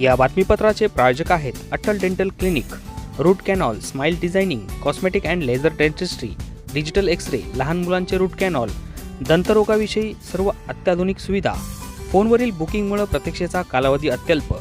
या बातमीपत्राचे प्रायोजक आहेत Attal dental clinic root canal smile designing cosmetic and laser dentistry digital x-ray लहान मुलांचे रूट कॅनॉल दंतरोगाविषयी सर्व अत्याधुनिक सुविधा फोनवरील बुकिंगमुळे प्रतीक्षेचा कालावधी अत्यल्प.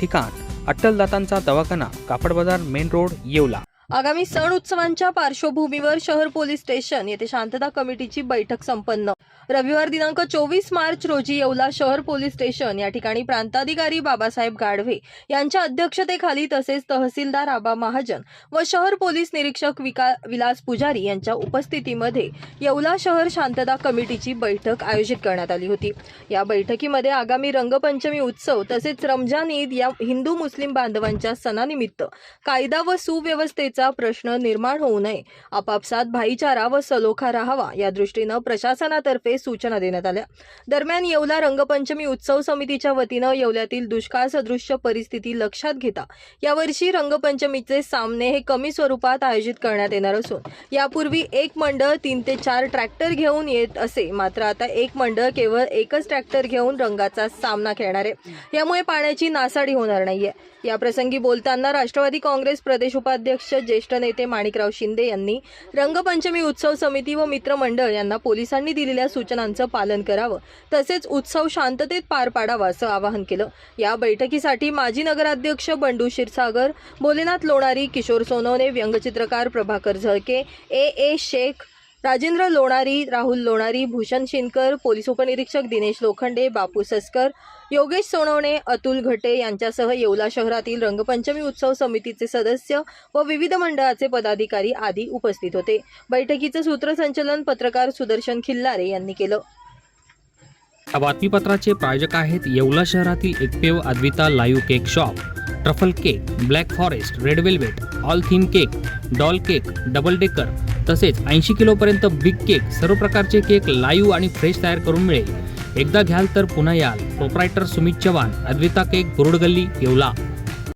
ठिकाण अट्टल दातांचा दवाखाना कापड बाजार मेन रोड येवला. आगामी सण उत्सवांच्या पार्श्वभूमीवर शहर पोलीस स्टेशन येथे शांतता कमिटीची बैठक संपन्न. रविवार दिनांक चोवीस मार्च रोजी येवला शहर पोलीस स्टेशन या ठिकाणी प्रांताधिकारी बाबासाहेब गाढवे यांच्या अध्यक्षतेखाली तसेच तहसीलदार आबा महाजन व शहर पोलीस निरीक्षक विका विलास पुजारी यांच्या उपस्थितीमध्ये येवला शहर शांतता कमिटीची बैठक आयोजित करण्यात आली होती. या बैठकीमध्ये आगामी रंगपंचमी उत्सव तसेच रमजान ईद या हिंदू मुस्लिम बांधवांच्या सणानिमित्त कायदा व सुव्यवस्थेचा प्रश्न निर्माण होऊ नये. आपापसात भाईचारा व सलोखा राहावा या दृष्टीनं प्रशासनातर्फे सूचना देण्यात आल्या. दरम्यान येवला रंगपंचमी उत्सव समितीच्या वतीनं येवल्यातील दुष्काळ सदृश्य परिस्थिती लक्षात घेता यावर्षी रंगपंचमीचे सामने हे कमी स्वरूपात आयोजित करण्यात येणार असून यापूर्वी एक मंडळ तीन ते चार ट्रॅक्टर घेऊन येत असे मात्र आता एक मंडळ केवळ एकच ट्रॅक्टर घेऊन रंगाचा सामना खेळणार आहे. यामुळे पाण्याची नासाडी होणार नाहीये. या प्रसंगी बोलताना राष्ट्रवादी काँग्रेस प्रदेश उपाध्यक्ष ज्येष्ठ नेते माणिकराव शिंदे यांनी रंगपंचमी उत्सव समिती व मित्रमंडळ यांना पोलिसांनी दिलेल्या सूचनांचं पालन करावं तसेच उत्सव शांततेत पार पाडावा असं आवाहन केलं. या बैठकीसाठी माजी नगराध्यक्ष बंडू क्षीरसागर भोलेनाथ लोणारी किशोर सोनवणे व्यंगचित्रकार Prabhakar Zalke A A Shaikh Rajendra Lonari Rahul Lonari Bhushan Shinkar police उपनिरीक्षक दिनेश लोखंडे बापू सस्कर योगेश सोनवणे अतुल घटे यांच्यासह येवला शहरातील रंगपंचमी उत्सव समितीचे सदस्य व विविध मंडळाचे पदाधिकारी आदी उपस्थित होते. बैठकीचं सूत्रसंचलन पत्रकार सुदर्शन खिल्लारे यांनी केलं. या बातमीपत्राचे प्रायोजक आहेत येवला शहरातील एकमेव Advita live cake shop truffle cake black forest red velvet all theme cake doll cake double decker तसेच ऐंशी किलोपर्यंत बिग केक सर्व प्रकारचे केक लाईव्ह आणि फ्रेश तयार करून मिळेल. एकदा घ्याल तर पुन्हा याल. प्रोप्रायटर सुमित चव्हाण अद्विता केक गुरुड गल्ली येवला.